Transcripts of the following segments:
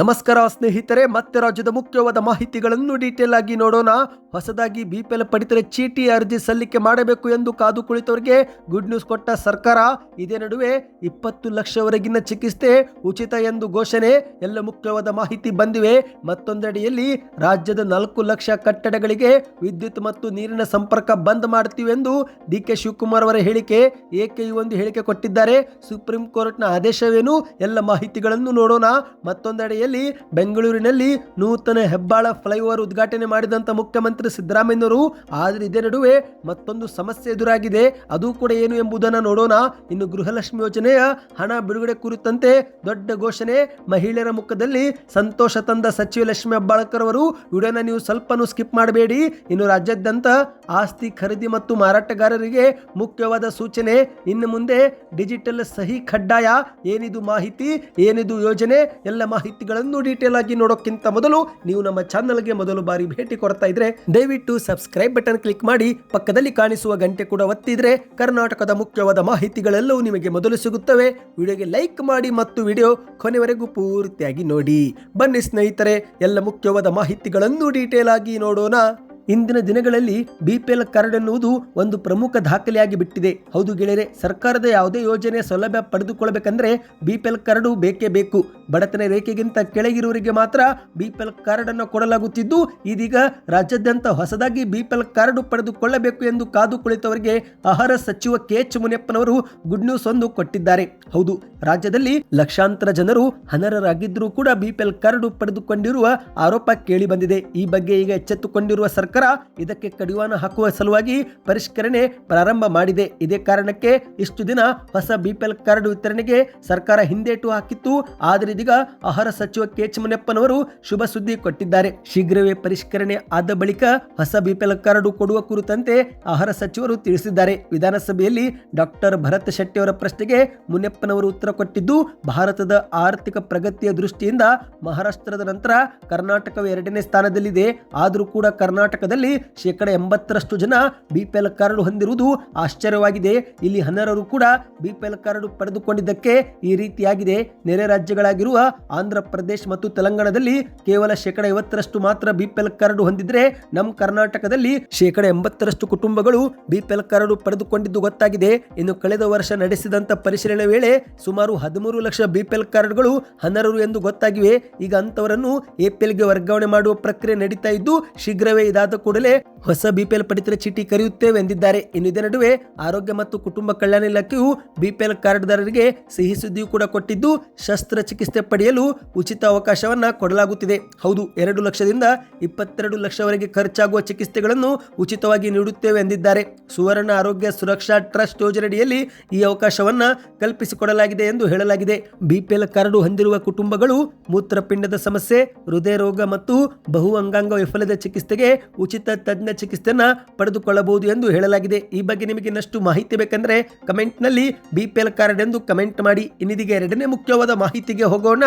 ನಮಸ್ಕಾರ ಸ್ನೇಹಿತರೆ, ಮತ್ತೆ ರಾಜ್ಯದ ಮುಖ್ಯವಾದ ಮಾಹಿತಿಗಳನ್ನು ಡೀಟೇಲ್ ಆಗಿ ನೋಡೋಣ. ಹೊಸದಾಗಿ ಬಿಪಿಎಲ್ ಪಡಿತರ ಚೀಟಿ ಅರ್ಜಿ ಸಲ್ಲಿಕೆ ಮಾಡಬೇಕು ಎಂದು ಕಾದು ಕುಳಿತವರಿಗೆ ಗುಡ್ ನ್ಯೂಸ್ ಕೊಟ್ಟ ಸರ್ಕಾರ. ಇದೇ ನಡುವೆ ಇಪ್ಪತ್ತು ಲಕ್ಷವರೆಗಿನ ಚಿಕಿತ್ಸೆ ಉಚಿತ ಎಂದು ಘೋಷಣೆ. ಎಲ್ಲ ಮುಖ್ಯವಾದ ಮಾಹಿತಿ ಬಂದಿವೆ. ಮತ್ತೊಂದೆಡೆಯಲ್ಲಿ ರಾಜ್ಯದ ನಾಲ್ಕು ಲಕ್ಷ ಕಟ್ಟಡಗಳಿಗೆ ವಿದ್ಯುತ್ ಮತ್ತು ನೀರಿನ ಸಂಪರ್ಕ ಬಂದ್ ಮಾಡ್ತೀವಿ ಎಂದು ಡಿ ಕೆ ಶಿವಕುಮಾರ್ ಅವರ ಹೇಳಿಕೆ. ಏಕೆ ಈ ಒಂದು ಹೇಳಿಕೆ ಕೊಟ್ಟಿದ್ದಾರೆ. ಸುಪ್ರೀಂ ಕೋರ್ಟ್ನ ಆದೇಶವೇನು? ಎಲ್ಲ ಮಾಹಿತಿಗಳನ್ನು ನೋಡೋಣ. ಮತ್ತೊಂದೆಡೆಯಲ್ಲಿ ಬೆಂಗಳೂರಿನಲ್ಲಿ ನೂತನ ಹೆಬ್ಬಾಳ ಫ್ಲೈಓವರ್ ಉದ್ಘಾಟನೆ ಮಾಡಿದಂತ ಮುಖ್ಯಮಂತ್ರಿ ಸಿದ್ದರಾಮಯ್ಯನವರು. ಆದರೆ ಇದೇ ನಡುವೆ ಮತ್ತೊಂದು ಸಮಸ್ಯೆ ಎದುರಾಗಿದೆ. ಅದು ಕೂಡ ಏನು ಎಂಬುದನ್ನು ನೋಡೋಣ. ಇನ್ನು ಗೃಹಲಕ್ಷ್ಮಿ ಯೋಜನೆಯ ಹಣ ಬಿಡುಗಡೆ ಕುರಿತಂತೆ ದೊಡ್ಡ ಘೋಷಣೆ. ಮಹಿಳೆಯರ ಮುಖದಲ್ಲಿ ಸಂತೋಷ ತಂದ ಸಚಿವ ಲಕ್ಷ್ಮಿ ಹೆಬ್ಬಾಳ್ಕರ್ ಅವರು, ವಿಡಿಯೋನ ನೀವು ಸ್ವಲ್ಪನೂ ಸ್ಕಿಪ್ ಮಾಡಬೇಡಿ. ಇನ್ನು ರಾಜ್ಯಾದ್ಯಂತ ಆಸ್ತಿ ಖರೀದಿ ಮತ್ತು ಮಾರಾಟಗಾರರಿಗೆ ಮುಖ್ಯವಾದ ಸೂಚನೆ. ಇನ್ನು ಮುಂದೆ ಡಿಜಿಟಲ್ ಸಹಿ ಕಡ್ಡಾಯ, ಏನಿದು ಮಾಹಿತಿ, ಏನಿದು ಯೋಜನೆ, ಎಲ್ಲ ಮಾಹಿತಿಗಳನ್ನು ಡೀಟೇಲ್ ಆಗಿ ನೋಡೋಕ್ಕಿಂತ ಮೊದಲು ನೀವು ನಮ್ಮ ಚಾನಲ್ಗೆ ಮೊದಲು ಬಾರಿ ಭೇಟಿ ಕೊಡ್ತಾ ಇದ್ರೆ ದಯವಿಟ್ಟು ಸಬ್ಸ್ಕ್ರೈಬ್ ಬಟನ್ ಕ್ಲಿಕ್ ಮಾಡಿ ಪಕ್ಕದಲ್ಲಿ ಕಾಣಿಸುವ ಗಂಟೆ ಕೂಡ ಒತ್ತಿದ್ರೆ ಕರ್ನಾಟಕದ ಮುಖ್ಯವಾದ ಮಾಹಿತಿಗಳೆಲ್ಲವೂ ನಿಮಗೆ ಮೊದಲು ಸಿಗುತ್ತವೆ. ವಿಡಿಯೋಗೆ ಲೈಕ್ ಮಾಡಿ ಮತ್ತು ವಿಡಿಯೋ ಕೊನೆವರೆಗೂ ಪೂರ್ತಿಯಾಗಿ ನೋಡಿ. ಬನ್ನಿ ಸ್ನೇಹಿತರೆ, ಎಲ್ಲ ಮುಖ್ಯವಾದ ಮಾಹಿತಿಗಳನ್ನು ಡೀಟೇಲ್ ಆಗಿ ನೋಡೋಣ. ಇಂದಿನ ದಿನಗಳಲ್ಲಿ ಬಿಪಿಎಲ್ ಕಾರ್ಡ್ ಎನ್ನುವುದು ಒಂದು ಪ್ರಮುಖ ದಾಖಲೆಯಾಗಿ ಬಿಟ್ಟಿದೆ. ಹೌದು ಗೆಳೆಯರೆ, ಸರ್ಕಾರದ ಯಾವುದೇ ಯೋಜನೆ ಸೌಲಭ್ಯ ಪಡೆದುಕೊಳ್ಳಬೇಕಂದ್ರೆ ಬಿಪಿಎಲ್ ಕಾರ್ಡು ಬೇಕೇ ಬೇಕು. ಬಡತನ ರೇಖೆಗಿಂತ ಕೆಳಗಿರುವವರಿಗೆ ಮಾತ್ರ ಬಿಪಿಎಲ್ ಕಾರ್ಡ್ ಅನ್ನು ಕೊಡಲಾಗುತ್ತಿದ್ದು, ಇದೀಗ ರಾಜ್ಯಾದ್ಯಂತ ಹೊಸದಾಗಿ ಬಿಪಿಎಲ್ ಕಾರ್ಡ್ ಪಡೆದುಕೊಳ್ಳಬೇಕು ಎಂದು ಕಾದು ಕುಳಿತವರಿಗೆ ಆಹಾರ ಸಚಿವ ಕೆ ಎಚ್ ಮುನಿಯಪ್ಪನವರು ಗುಡ್ ನ್ಯೂಸ್ ಒಂದು ಕೊಟ್ಟಿದ್ದಾರೆ. ಹೌದು, ರಾಜ್ಯದಲ್ಲಿ ಲಕ್ಷಾಂತರ ಜನರು ಅನರ್ಹರಾಗಿದ್ದರೂ ಕೂಡ ಬಿಪಿಎಲ್ ಕಾರ್ಡ್ ಪಡೆದುಕೊಂಡಿರುವ ಆರೋಪ ಕೇಳಿ ಬಂದಿದೆ. ಈ ಬಗ್ಗೆ ಈಗ ಎಚ್ಚೆತ್ತುಕೊಂಡಿರುವ ಸರ್ಕಾರ ಇದಕ್ಕೆ ಕಡಿವಾಣ ಹಾಕುವ ಸಲುವಾಗಿ ಪರಿಷ್ಕರಣೆ ಪ್ರಾರಂಭ ಮಾಡಿದೆ. ಇದೇ ಕಾರಣಕ್ಕೆ ಇಷ್ಟು ದಿನ ಹೊಸ ಬಿಪಿಎಲ್ ಕಾರ್ಡ್ ವಿತರಣೆಗೆ ಸರ್ಕಾರ ಹಿಂದೇಟು ಹಾಕಿತ್ತು. ಆದರೆ ಇದೀಗ ಆಹಾರ ಸಚಿವ ಕೆ ಎಚ್ ಶುಭ ಸುದ್ದಿ ಕೊಟ್ಟಿದ್ದಾರೆ. ಶೀಘ್ರವೇ ಪರಿಷ್ಕರಣೆ ಆದ ಬಳಿಕ ಹೊಸ ಬಿಪಿಎಲ್ ಕಾರ್ಡ್ ಕೊಡುವ ಕುರಿತಂತೆ ಆಹಾರ ಸಚಿವರು ತಿಳಿಸಿದ್ದಾರೆ. ವಿಧಾನಸಭೆಯಲ್ಲಿ ಡಾಕ್ಟರ್ ಭರತ್ ಶೆಟ್ಟಿ ಅವರ ಪ್ರಶ್ನೆಗೆ ಮುನಿಯಪ್ಪನವರು ಉತ್ತರ ಕೊಟ್ಟಿದ್ದು, ಭಾರತದ ಆರ್ಥಿಕ ಪ್ರಗತಿಯ ದೃಷ್ಟಿಯಿಂದ ಮಹಾರಾಷ್ಟ್ರದ ನಂತರ ಕರ್ನಾಟಕವು ಎರಡನೇ ಸ್ಥಾನದಲ್ಲಿದೆ. ಆದರೂ ಕೂಡ ಕರ್ನಾಟಕದಲ್ಲಿ ಶೇಕಡ ಎಂಬತ್ತರಷ್ಟು ಜನ ಬಿಪಿಎಲ್ ಕಾರ್ಡ್ ಹೊಂದಿರುವುದು ಆಶ್ಚರ್ಯವಾಗಿದೆ. ಇಲ್ಲಿ ಹನ್ನರರು ಕೂಡ ಬಿಪಿಎಲ್ ಕಾರ್ಡ್ ಪಡೆದುಕೊಂಡಿದ್ದಕ್ಕೆ ಈ ರೀತಿಯಾಗಿದೆ. ನೆರೆ ರಾಜ್ಯಗಳಾಗಿರುವ ಆಂಧ್ರ ಪ್ರದೇಶ ಮತ್ತು ತೆಲಂಗಾಣದಲ್ಲಿ ಕೇವಲ ಶೇಕಡ ಐವತ್ತರಷ್ಟು ಮಾತ್ರ ಬಿಪಿಎಲ್ ಕಾರ್ಡ್ ಹೊಂದಿದ್ರೆ ನಮ್ಮ ಕರ್ನಾಟಕದಲ್ಲಿ ಶೇಕಡ ಎಂಬತ್ತರಷ್ಟು ಕುಟುಂಬಗಳು ಬಿಪಿಎಲ್ ಕಾರ್ಡ್ ಪಡೆದುಕೊಂಡಿದ್ದು ಗೊತ್ತಾಗಿದೆ. ಇನ್ನು ಕಳೆದ ವರ್ಷ ನಡೆಸಿದಂತ ಪರಿಶೀಲನೆ ವೇಳೆ ಸುಮಾರು ಹದಿಮೂರು ಲಕ್ಷ ಬಿಪಿಎಲ್ ಕಾರ್ಡ್ಗಳು ಹನ್ನರರು ಎಂದು ಗೊತ್ತಾಗಿವೆ. ಈಗ ಅಂತವರನ್ನು ಎಪಿಎಲ್ಗೆ ವರ್ಗಾವಣೆ ಮಾಡುವ ಪ್ರಕ್ರಿಯೆ ನಡೀತಾ ಇದ್ದು ಶೀಘ್ರವೇ ಇದಾದ ಕೂಡಲೇ ಹೊಸ ಬಿಪಿಎಲ್ ಪಡಿತರ ಚೀಟಿ ಕರೆಯುತ್ತೇವೆ ಎಂದಿದ್ದಾರೆ. ಇನ್ನು ಇದೇ ನಡುವೆ ಆರೋಗ್ಯ ಮತ್ತು ಕುಟುಂಬ ಕಲ್ಯಾಣ ಇಲಾಖೆಯು ಬಿಪಿಎಲ್ ಕಾರ್ಡ್ದಾರರಿಗೆ ಸಿಹಿ ಸುದ್ದಿಯೂ ಕೂಡ ಕೊಟ್ಟಿದ್ದು, ಶಸ್ತ್ರಚಿಕಿತ್ಸೆ ಪಡೆಯಲು ಉಚಿತ ಅವಕಾಶವನ್ನ ಕೊಡಲಾಗುತ್ತಿದೆ. ಹೌದು, ಎರಡು ಲಕ್ಷದಿಂದ ಇಪ್ಪತ್ತೆರಡು ಲಕ್ಷವರೆಗೆ ಖರ್ಚಾಗುವ ಚಿಕಿತ್ಸೆಗಳನ್ನು ಉಚಿತವಾಗಿ ನೀಡುತ್ತೇವೆ ಎಂದಿದ್ದಾರೆ. ಸುವರ್ಣ ಆರೋಗ್ಯ ಸುರಕ್ಷಾ ಟ್ರಸ್ಟ್ ಯೋಜನೆಯಡಿಯಲ್ಲಿ ಈ ಅವಕಾಶವನ್ನ ಕಲ್ಪಿಸಿಕೊಡಲಾಗಿದೆ ಎಂದು ಹೇಳಲಾಗಿದೆ. ಬಿಪಿಎಲ್ ಕಾರ್ಡ್ ಹೊಂದಿರುವ ಕುಟುಂಬಗಳು ಮೂತ್ರಪಿಂಡದ ಸಮಸ್ಯೆ, ಹೃದಯ ರೋಗ ಮತ್ತು ಬಹು ಅಂಗಾಂಗ ವೈಫಲ್ಯದ ಚಿಕಿತ್ಸೆಗೆ ಉಚಿತ ತಜ್ಞ ಚಿಕಿತ್ಸೆಯನ್ನ ಪಡೆದುಕೊಳ್ಳಬಹುದು ಎಂದು ಹೇಳಲಾಗಿದೆ. ಈ ಬಗ್ಗೆ ನಿಮಗೆ ಇನ್ನಷ್ಟು ಮಾಹಿತಿ ಬೇಕಂದ್ರೆ ಕಮೆಂಟ್ನಲ್ಲಿ ಬಿಪಿಎಲ್ ಕಾರ್ಡ್ ಎಂದು ಕಮೆಂಟ್ ಮಾಡಿ. ಇನ್ನಿದಿಗೆ ಎರಡನೇ ಮುಖ್ಯವಾದ ಮಾಹಿತಿಗೆ ಹೋಗೋಣ.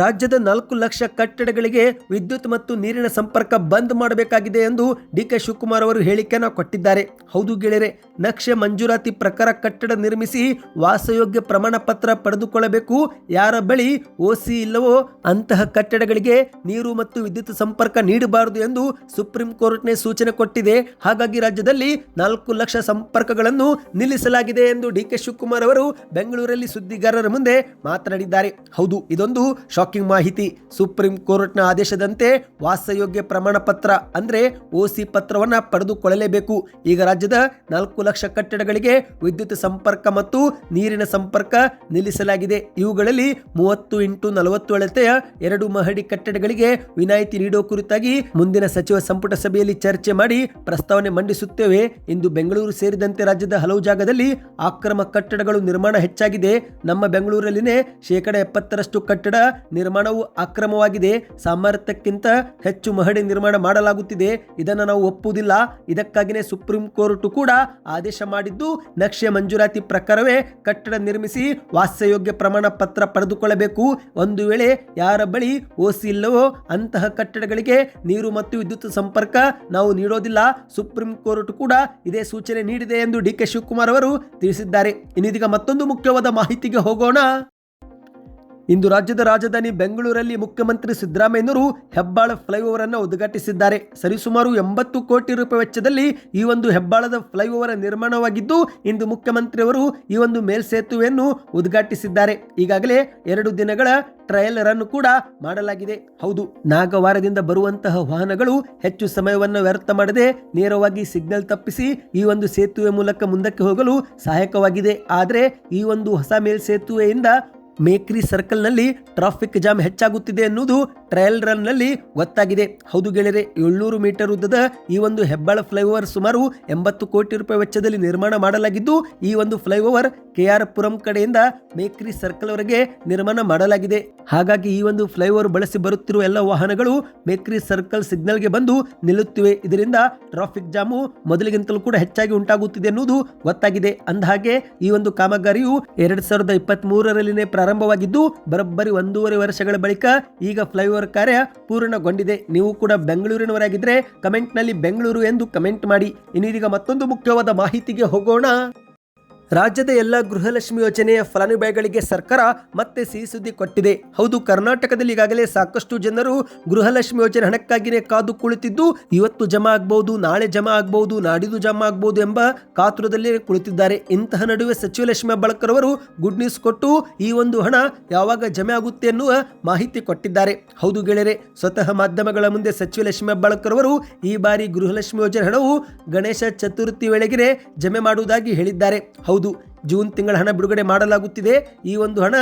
ರಾಜ್ಯದ ನಾಲ್ಕು ಲಕ್ಷ ಕಟ್ಟಡಗಳಿಗೆ ವಿದ್ಯುತ್ ಮತ್ತು ನೀರಿನ ಸಂಪರ್ಕ ಬಂದ್ ಮಾಡಬೇಕಾಗಿದೆ ಎಂದು ಡಿ ಕೆ ಶಿವಕುಮಾರ್ ಅವರು ಹೇಳಿಕೆಯನ್ನು ಕೊಟ್ಟಿದ್ದಾರೆ. ಹೌದು ಗೆಳೆಯರೆ, ನಕ್ಷೆ ಮಂಜೂರಾತಿ ಪ್ರಕಾರ ಕಟ್ಟಡ ನಿರ್ಮಿಸಿ ವಾಸಯೋಗ್ಯ ಪ್ರಮಾಣ ಪತ್ರ ಪಡೆದುಕೊಳ್ಳಬೇಕು. ಯಾರ ಬಳಿ ಓಸಿ ಇಲ್ಲವೋ ಅಂತಹ ಕಟ್ಟಡಗಳಿಗೆ ನೀರು ಮತ್ತು ವಿದ್ಯುತ್ ಸಂಪರ್ಕ ನೀಡಬಾರದು ಎಂದು ಸುಪ್ರೀಂ ಕೋರ್ಟ್ನೇ ಸೂಚನೆ ಕೊಟ್ಟಿದೆ. ಹಾಗಾಗಿ ರಾಜ್ಯದಲ್ಲಿ ನಾಲ್ಕು ಲಕ್ಷ ಸಂಪರ್ಕಗಳನ್ನು ನಿಲ್ಲಿಸಲಾಗಿದೆ ಎಂದು ಡಿ ಕೆ ಶಿವಕುಮಾರ್ ಅವರು ಬೆಂಗಳೂರಲ್ಲಿ ಸುದ್ದಿಗಾರರ ಮುಂದೆ ಮಾತನಾಡಿದ್ದಾರೆ. ಹೌದು, ಇದೊಂದು ಶಾಕಿಂಗ್ ಮಾಹಿತಿ ಸುಪ್ರೀಂ ಕೋರ್ಟ್ನ ಆದೇಶದಂತೆ ವಾಸಯೋಗ್ಯ ಪ್ರಮಾಣ ಪತ್ರ ಅಂದ್ರೆ ಓಸಿ ಪತ್ರವನ್ನ ಪಡೆದುಕೊಳ್ಳಲೇಬೇಕು. ಈಗ ರಾಜ್ಯದ ನಾಲ್ಕು ಲಕ್ಷ ಕಟ್ಟಡಗಳಿಗೆ ವಿದ್ಯುತ್ ಸಂಪರ್ಕ ಮತ್ತು ನೀರಿನ ಸಂಪರ್ಕ ನಿಲ್ಲಿಸಲಾಗಿದೆ. ಇವುಗಳಲ್ಲಿ ಮೂವತ್ತು ಇಂಟು ನಲವತ್ತು ಅಳತೆಯ ಎರಡು ಮಹಡಿ ಕಟ್ಟಡಗಳಿಗೆ ವಿನಾಯಿತಿ ನೀಡುವ ಕುರಿತಾಗಿ ಮುಂದಿನ ಸಚಿವ ಸಂಪುಟ ಸಭೆಯಲ್ಲಿ ಚರ್ಚೆ ಮಾಡಿ ಪ್ರಸ್ತಾವನೆ ಮಂಡಿಸುತ್ತೇವೆ. ಇಂದು ಬೆಂಗಳೂರು ಸೇರಿದಂತೆ ರಾಜ್ಯದ ಹಲವು ಜಾಗದಲ್ಲಿ ಆಕ್ರಮ ಕಟ್ಟಡಗಳು ನಿರ್ಮಾಣ ಹೆಚ್ಚಾಗಿದೆ. ನಮ್ಮ ಬೆಂಗಳೂರಲ್ಲಿನೇ ಶೇಕಡ ಎಪ್ಪತ್ತರಷ್ಟು ಕಟ್ಟಡ ನಿರ್ಮಾಣವು ಅಕ್ರಮವಾಗಿದೆ. ಸಾಮರ್ಥ್ಯಕ್ಕಿಂತ ಹೆಚ್ಚು ಮಹಡಿ ನಿರ್ಮಾಣ ಮಾಡಲಾಗುತ್ತಿದೆ. ಇದನ್ನು ನಾವು ಒಪ್ಪುವುದಿಲ್ಲ. ಇದಕ್ಕಾಗಿಯೇ ಸುಪ್ರೀಂ ಕೋರ್ಟ್ ಕೂಡ ಆದೇಶ ಮಾಡಿದ್ದು, ನಕ್ಷೆ ಮಂಜೂರಾತಿ ಪ್ರಕಾರವೇ ಕಟ್ಟಡ ನಿರ್ಮಿಸಿ ವಾಸಯೋಗ್ಯ ಪ್ರಮಾಣ ಪತ್ರ ಪಡೆದುಕೊಳ್ಳಬೇಕು. ಒಂದು ವೇಳೆ ಯಾರ ಬಳಿ ಓಸಿ ಇಲ್ಲವೋ ಅಂತಹ ಕಟ್ಟಡಗಳಿಗೆ ನೀರು ಮತ್ತು ವಿದ್ಯುತ್ ಸಂಪರ್ಕ ನಾವು ನೀಡೋದಿಲ್ಲ. ಸುಪ್ರೀಂ ಕೋರ್ಟ್ ಕೂಡ ಇದೇ ಸೂಚನೆ ನೀಡಿದೆ ಎಂದು ಡಿ ಕೆ ಶಿವಕುಮಾರ್ ಅವರು ತಿಳಿಸಿದ್ದಾರೆ. ಇನ್ನಿದೀಗ ಮತ್ತೊಂದು ಮುಖ್ಯವಾದ ಮಾಹಿತಿಗೆ ಹೋಗೋಣ. ಇಂದು ರಾಜ್ಯದ ರಾಜಧಾನಿ ಬೆಂಗಳೂರಲ್ಲಿ ಮುಖ್ಯಮಂತ್ರಿ ಸಿದ್ದರಾಮಯ್ಯನವರು ಹೆಬ್ಬಾಳ ಫ್ಲೈಓವರ್ ಅನ್ನು ಉದ್ಘಾಟಿಸಿದ್ದಾರೆ. ಸರಿಸುಮಾರು ಎಂಬತ್ತು ಕೋಟಿ ರೂಪಾಯಿ ವೆಚ್ಚದಲ್ಲಿ ಈ ಒಂದು ಹೆಬ್ಬಾಳದ ಫ್ಲೈಓವರ್ ನಿರ್ಮಾಣವಾಗಿದ್ದು, ಇಂದು ಮುಖ್ಯಮಂತ್ರಿಯವರು ಈ ಒಂದು ಮೇಲ್ಸೇತುವೆಯನ್ನು ಉದ್ಘಾಟಿಸಿದ್ದಾರೆ. ಈಗಾಗಲೇ ಎರಡು ದಿನಗಳ ಟ್ರಯಲ್ ರನ್ ಕೂಡ ಮಾಡಲಾಗಿದೆ. ಹೌದು, ನಾಗವಾರದಿಂದ ಬರುವಂತಹ ವಾಹನಗಳು ಹೆಚ್ಚು ಸಮಯವನ್ನು ವ್ಯರ್ಥ ಮಾಡದೆ ನೇರವಾಗಿ ಸಿಗ್ನಲ್ ತಪ್ಪಿಸಿ ಈ ಒಂದು ಸೇತುವೆ ಮೂಲಕ ಮುಂದಕ್ಕೆ ಹೋಗಲು ಸಹಾಯಕವಾಗಿದೆ. ಆದರೆ ಈ ಒಂದು ಹೊಸ ಮೇಲ್ಸೇತುವೆಯಿಂದ ಮೇಕ್ರಿ ಸರ್ಕಲ್ನಲ್ಲಿ ಟ್ರಾಫಿಕ್ ಜಾಮ್ ಹೆಚ್ಚಾಗುತ್ತಿದೆ ಎನ್ನುವುದು ಟ್ರಯಲ್ ರನ್ನಲ್ಲಿ ಗೊತ್ತಾಗಿದೆ. ಹೌದು ಗೆಳೆಯರೆ, ಏಳ್ನೂರು ಮೀಟರ್ ಉದ್ದದ ಈ ಒಂದು ಹೆಬ್ಬಾಳ ಫ್ಲೈಓವರ್ ಸುಮಾರು ಎಂಬತ್ತು ಕೋಟಿ ರೂಪಾಯಿ ವೆಚ್ಚದಲ್ಲಿ ನಿರ್ಮಾಣ ಮಾಡಲಾಗಿದ್ದು, ಈ ಒಂದು ಫ್ಲೈಓವರ್ ಕೆ ಆರ್ ಪುರಂ ಕಡೆಯಿಂದ ಮೇಕ್ರಿ ಸರ್ಕಲ್ ವರೆಗೆ ನಿರ್ಮಾಣ ಮಾಡಲಾಗಿದೆ. ಹಾಗಾಗಿ ಈ ಒಂದು ಫ್ಲೈಓವರ್ ಬಳಸಿ ಬರುತ್ತಿರುವ ಎಲ್ಲ ವಾಹನಗಳು ಮೇಕ್ರಿ ಸರ್ಕಲ್ ಸಿಗ್ನಲ್ಗೆ ಬಂದು ನಿಲ್ಲುತ್ತಿವೆ. ಇದರಿಂದ ಟ್ರಾಫಿಕ್ ಜಾಮು ಮೊದಲಿಗಿಂತಲೂ ಕೂಡ ಹೆಚ್ಚಾಗಿ ಉಂಟಾಗುತ್ತಿದೆ ಎನ್ನುವುದು ಗೊತ್ತಾಗಿದೆ. ಅಂದಹಾಗೆ, ಈ ಒಂದು ಕಾಮಗಾರಿಯು ಎರಡ್ ಸಾವಿರದ ಇಪ್ಪತ್ತ್ ಮೂರರಲ್ಲಿನೇ ಪ್ರಾರಂಭವಾಗಿದ್ದು ಬರೋಬ್ಬರಿ ಒಂದೂವರೆ ವರ್ಷಗಳ ಬಳಿಕ ಈಗ ಫ್ಲೈಓವರ್ ಕಾರ್ಯ ಪೂರ್ಣಗೊಂಡಿದೆ. ನೀವು ಕೂಡ ಬೆಂಗಳೂರಿನವರಾಗಿದ್ದರೆ ಕಮೆಂಟ್ನಲ್ಲಿ ಬೆಂಗಳೂರು ಎಂದು ಕಮೆಂಟ್ ಮಾಡಿ. ಇನ್ನೀಗ ಮತ್ತೊಂದು ಮುಖ್ಯವಾದ ಮಾಹಿತಿಗೆ ಹೋಗೋಣ. ರಾಜ್ಯದ ಎಲ್ಲ ಗೃಹಲಕ್ಷ್ಮಿ ಯೋಜನೆಯ ಫಲಾನುಭವಿಗಳಿಗೆ ಸರ್ಕಾರ ಮತ್ತೆ ಸಿಹಿ ಸುದ್ದಿ ಕೊಟ್ಟಿದೆ. ಹೌದು, ಕರ್ನಾಟಕದಲ್ಲಿ ಈಗಾಗಲೇ ಸಾಕಷ್ಟು ಜನರು ಗೃಹಲಕ್ಷ್ಮಿ ಯೋಜನೆ ಹಣಕ್ಕಾಗಿಯೇ ಕಾದು ಕುಳಿತಿದ್ದು, ಇವತ್ತು ಜಮಾ ಆಗ್ಬಹುದು ನಾಳೆ ಜಮಾ ಆಗ್ಬಹುದು ನಾಡಿದ್ದು ಜಮಾ ಆಗ್ಬಹುದು ಎಂಬ ಕಾತುರದಲ್ಲಿ ಕುಳಿತಿದ್ದಾರೆ. ಇಂತಹ ನಡುವೆ ಸಚಿವ ಲಕ್ಷ್ಮಿ ಬಳಕರ್ ಗುಡ್ ನ್ಯೂಸ್ ಕೊಟ್ಟು ಈ ಒಂದು ಹಣ ಯಾವಾಗ ಜಮೆ ಆಗುತ್ತೆ ಎನ್ನುವ ಮಾಹಿತಿ ಕೊಟ್ಟಿದ್ದಾರೆ. ಹೌದು ಗೆಳೆಯರೆ, ಸ್ವತಃ ಮಾಧ್ಯಮಗಳ ಮುಂದೆ ಸಚಿವ ಲಕ್ಷ್ಮಿ ಈ ಬಾರಿ ಗೃಹಲಕ್ಷ್ಮಿ ಯೋಜನೆ ಹಣವು ಗಣೇಶ ಚತುರ್ಥಿ ವೇಳೆಗೆ ಜಮೆ ಮಾಡುವುದಾಗಿ ಹೇಳಿದ್ದಾರೆ. ಹೌದು ಜೂನ್ ತಿಂಗಳ ಹಣ ಬಿಡುಗಡೆ ಮಾಡಲಾಗುತ್ತಿದೆ. ಈ ಒಂದು ಹಣ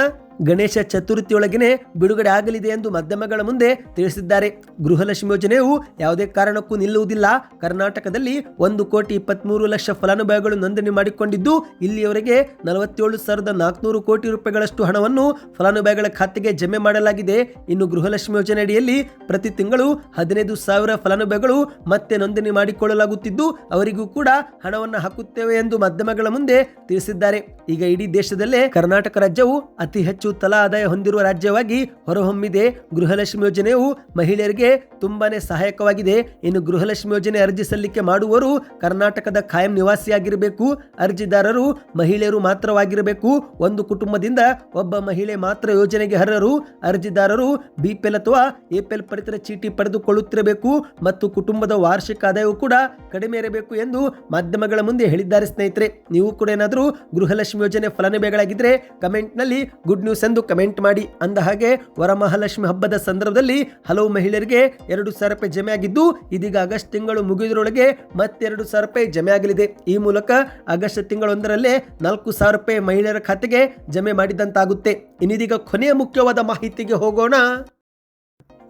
ಗಣೇಶ ಚತುರ್ಥಿಯೊಳಗೇನೆ ಬಿಡುಗಡೆ ಆಗಲಿದೆ ಎಂದು ಮಾಧ್ಯಮಗಳ ಮುಂದೆ ತಿಳಿಸಿದ್ದಾರೆ. ಗೃಹಲಕ್ಷ್ಮಿ ಯೋಜನೆಯು ಯಾವುದೇ ಕಾರಣಕ್ಕೂ ನಿಲ್ಲುವುದಿಲ್ಲ. ಕರ್ನಾಟಕದಲ್ಲಿ ಒಂದು ಕೋಟಿ ಇಪ್ಪತ್ಮೂರು ಲಕ್ಷ ಫಲಾನುಭವಿಗಳು ನೋಂದಣಿ ಮಾಡಿಕೊಂಡಿದ್ದು, ಇಲ್ಲಿಯವರೆಗೆ ನಲವತ್ತೇಳು ಸಾವಿರದ ನಾಲ್ಕುನೂರು ಕೋಟಿ ರೂಪಾಯಿಗಳಷ್ಟು ಹಣವನ್ನು ಫಲಾನುಭವಿಗಳ ಖಾತೆಗೆ ಜಮೆ ಮಾಡಲಾಗಿದೆ. ಇನ್ನು ಗೃಹಲಕ್ಷ್ಮಿ ಯೋಜನೆ ಅಡಿಯಲ್ಲಿ ಪ್ರತಿ ತಿಂಗಳು ಹದಿನೈದು ಸಾವಿರ ಫಲಾನುಭವಿಗಳು ಮತ್ತೆ ನೋಂದಣಿ ಮಾಡಿಕೊಳ್ಳಲಾಗುತ್ತಿದ್ದು, ಅವರಿಗೂ ಕೂಡ ಹಣವನ್ನು ಹಾಕುತ್ತೇವೆ ಎಂದು ಮಾಧ್ಯಮಗಳ ಮುಂದೆ ತಿಳಿಸಿದ್ದಾರೆ. ಈಗ ಇಡೀ ದೇಶದಲ್ಲೇ ಕರ್ನಾಟಕ ರಾಜ್ಯವು ಅತಿ ಹೆಚ್ಚು ತಲಾ ಆದಾಯ ಹೊಂದಿರುವ ರಾಜ್ಯವಾಗಿ ಹೊರಹೊಮ್ಮಿದೆ. ಗೃಹಲಕ್ಷ್ಮಿ ಯೋಜನೆಯು ಮಹಿಳೆಯರಿಗೆ ತುಂಬಾನೇ ಸಹಾಯಕವಾಗಿದೆ. ಇನ್ನು ಗೃಹಲಕ್ಷ್ಮಿ ಯೋಜನೆ ಅರ್ಜಿ ಸಲ್ಲಿಕೆ ಮಾಡುವವರು ಕರ್ನಾಟಕದ ಖಾಯಂ ನಿವಾಸಿಯಾಗಿರಬೇಕು. ಅರ್ಜಿದಾರರು ಮಹಿಳೆಯರು ಮಾತ್ರವಾಗಿರಬೇಕು. ಒಂದು ಕುಟುಂಬದಿಂದ ಒಬ್ಬ ಮಹಿಳೆ ಮಾತ್ರ ಯೋಜನೆಗೆ ಅರ್ಹರು. ಅರ್ಜಿದಾರರು ಬಿಪಿಎಲ್ ಅಥವಾ ಎಪಿಎಲ್ ಪಡಿತರ ಚೀಟಿ ಪಡೆದುಕೊಳ್ಳುತ್ತಿರಬೇಕು. ಮತ್ತು ಕುಟುಂಬದ ವಾರ್ಷಿಕ ಆದಾಯವು ಕೂಡ ಕಡಿಮೆ ಇರಬೇಕು ಎಂದು ಮಾಧ್ಯಮಗಳ ಮುಂದೆ ಹೇಳಿದ್ದಾರೆ ಸ್ನೇಹಿತರೆ. ನೀವು ಕೂಡ ಏನಾದರೂ ಗೃಹಲಕ್ಷ್ಮಿ ಯೋಜನೆ ಫಲಾನುಭವಿಗಳಾಗಿದ್ದರೆ ಕಮೆಂಟ್ನಲ್ಲಿ ಗುಡ್ ನ್ಯೂಸ್ ಎಂದು ಕಮೆಂಟ್ ಮಾಡಿ ಅಂದ ಹಾಗೆ ವರಮಹಾಲಕ್ಷ್ಮಿ ಹಬ್ಬದ ಸಂದರ್ಭದಲ್ಲಿ ಹಲವು ಮಹಿಳೆಯರಿಗೆ ಎರಡು ಸಾವಿರ ರೂಪಾಯಿ ಜಮೆ ಆಗಿದ್ದು, ಇದೀಗ ಆಗಸ್ಟ್ ತಿಂಗಳು ಮುಗಿದರೊಳಗೆ ಮತ್ತೆರಡು ಸಾವಿರ ರೂಪಾಯಿ ಜಮೆ ಆಗಲಿದೆ. ಈ ಮೂಲಕ ಆಗಸ್ಟ್ ತಿಂಗಳೊಂದರಲ್ಲೇ ನಾಲ್ಕು ಸಾವಿರ ರೂಪಾಯಿ ಮಹಿಳೆಯರ ಖಾತೆಗೆ ಜಮೆ ಮಾಡಿದಂತಾಗುತ್ತೆ. ಇನ್ನಿದೀಗ ಕೊನೆಯ ಮುಖ್ಯವಾದ ಮಾಹಿತಿಗೆ ಹೋಗೋಣ.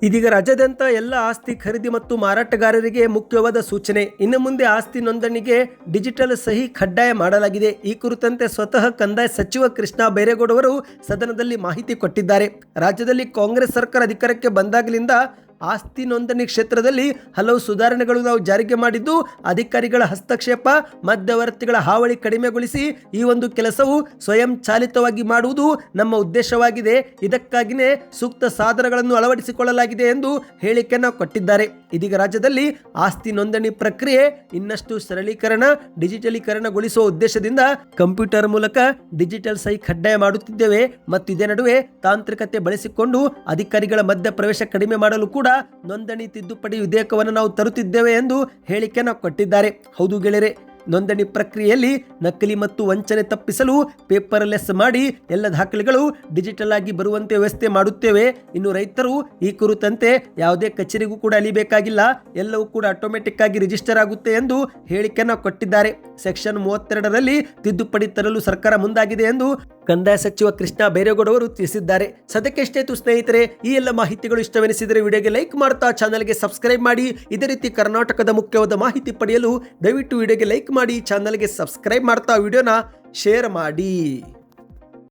ಇದೀಗ ರಾಜ್ಯಾದ್ಯಂತ ಎಲ್ಲ ಆಸ್ತಿ ಖರೀದಿ ಮತ್ತು ಮಾರಾಟಗಾರರಿಗೆ ಮುಖ್ಯವಾದ ಸೂಚನೆ. ಇನ್ನು ಮುಂದೆ ಆಸ್ತಿ ನೋಂದಣಿಗೆ ಡಿಜಿಟಲ್ ಸಹಿ ಕಡ್ಡಾಯ ಮಾಡಲಾಗಿದೆ. ಈ ಕುರಿತಂತೆ ಸ್ವತಃ ಕಂದಾಯ ಸಚಿವ ಕೃಷ್ಣ ಬೈರೇಗೌಡವರು ಸದನದಲ್ಲಿ ಮಾಹಿತಿ ಕೊಟ್ಟಿದ್ದಾರೆ. ರಾಜ್ಯದಲ್ಲಿ ಕಾಂಗ್ರೆಸ್ ಸರ್ಕಾರ ಅಧಿಕಾರಕ್ಕೆ ಬಂದಾಗಲಿಂದ ಆಸ್ತಿ ನೋಂದಣಿ ಕ್ಷೇತ್ರದಲ್ಲಿ ಹಲವು ಸುಧಾರಣೆಗಳು ನಾವು ಜಾರಿಗೆ ಮಾಡಿದ್ದು, ಅಧಿಕಾರಿಗಳ ಹಸ್ತಕ್ಷೇಪ, ಮಧ್ಯವರ್ತಿಗಳ ಹಾವಳಿ ಕಡಿಮೆಗೊಳಿಸಿ ಈ ಒಂದು ಕೆಲಸವು ಸ್ವಯಂ ಚಾಲಿತವಾಗಿ ಮಾಡುವುದು ನಮ್ಮ ಉದ್ದೇಶವಾಗಿದೆ. ಇದಕ್ಕಾಗಿಯೇ ಸೂಕ್ತ ಸಾಧನಗಳನ್ನು ಅಳವಡಿಸಿಕೊಳ್ಳಲಾಗಿದೆ ಎಂದು ಹೇಳಿಕೆಯನ್ನು ಕೊಟ್ಟಿದ್ದಾರೆ. ಇದೀಗ ರಾಜ್ಯದಲ್ಲಿ ಆಸ್ತಿ ನೋಂದಣಿ ಪ್ರಕ್ರಿಯೆ ಇನ್ನಷ್ಟು ಸರಳೀಕರಣ, ಡಿಜಿಟಲೀಕರಣಗೊಳಿಸುವ ಉದ್ದೇಶದಿಂದ ಕಂಪ್ಯೂಟರ್ ಮೂಲಕ ಡಿಜಿಟಲ್ ಸಹಿ ಕಡ್ಡಾಯ ಮಾಡುತ್ತಿದ್ದೇವೆ. ಮತ್ತು ಇದೇ ನಡುವೆ ತಾಂತ್ರಿಕತೆ ಬಳಸಿಕೊಂಡು ಅಧಿಕಾರಿಗಳ ಮಧ್ಯ ಪ್ರವೇಶ ಕಡಿಮೆ ಮಾಡಲು ಕೂಡ ನೋಂದಣಿ ತಿದ್ದುಪಡಿ ವಿಧೇಯಕವನ್ನು ನಾವು ತರುತ್ತಿದ್ದೇವೆ ಎಂದು ಹೇಳಿಕೆಯನ್ನು ಕೊಟ್ಟಿದ್ದಾರೆ. ಹೌದು ಗೆಳೆಯರೆ, ನೋಂದಣಿ ಪ್ರಕ್ರಿಯೆಯಲ್ಲಿ ನಕಲಿ ಮತ್ತು ವಂಚನೆ ತಪ್ಪಿಸಲು ಪೇಪರ್ಲೆಸ್ ಮಾಡಿ ಎಲ್ಲ ದಾಖಲೆಗಳು ಡಿಜಿಟಲ್ ಆಗಿ ಬರುವಂತೆ ವ್ಯವಸ್ಥೆ ಮಾಡುತ್ತೇವೆ. ಇನ್ನು ರೈತರು ಈ ಕುರಿತಂತೆ ಯಾವುದೇ ಕಚೇರಿಗೂ ಕೂಡ ಅಲಿಬೇಕಾಗಿಲ್ಲ ಎಲ್ಲವೂ ಕೂಡ ಆಟೋಮೆಟಿಕ್ ಆಗಿ ರಿಜಿಸ್ಟರ್ ಆಗುತ್ತೆ ಎಂದು ಹೇಳಿಕೆಯನ್ನು ಕೊಟ್ಟಿದ್ದಾರೆ. ಸೆಕ್ಷನ್ ಮೂವತ್ತೆರಡರಲ್ಲಿ ತಿದ್ದುಪಡಿ ತರಲು ಸರ್ಕಾರ ಮುಂದಾಗಿದೆ ಎಂದು ಕಂದಾಯ ಸಚಿವ ಕೃಷ್ಣ ಬೈರೇಗೌಡ ಅವರು ತಿಳಿಸಿದ್ದಾರೆ. ಸದ್ಯಕ್ಕೆ ಸ್ನೇಹಿತರೆ, ಈ ಎಲ್ಲ ಮಾಹಿತಿಗಳು ಇಷ್ಟವೆನಿಸಿದರೆ ವಿಡಿಯೋಗೆ ಲೈಕ್ ಮಾಡ್ತಾ ಚಾನಲ್ಗೆ ಸಬ್ಸ್ಕ್ರೈಬ್ ಮಾಡಿ. ಇದೇ ರೀತಿ ಕರ್ನಾಟಕದ ಮುಖ್ಯವಾದ ಮಾಹಿತಿ ಪಡೆಯಲು ದಯವಿಟ್ಟು ವಿಡಿಯೋಗೆ ಲೈಕ್ ಮಾಡಿ, ಚಾನಲ್ಗೆ ಸಬ್ಸ್ಕ್ರೈಬ್ ಮಾಡ್ತಾ ವಿಡಿಯೋನ ಶೇರ್ ಮಾಡಿ.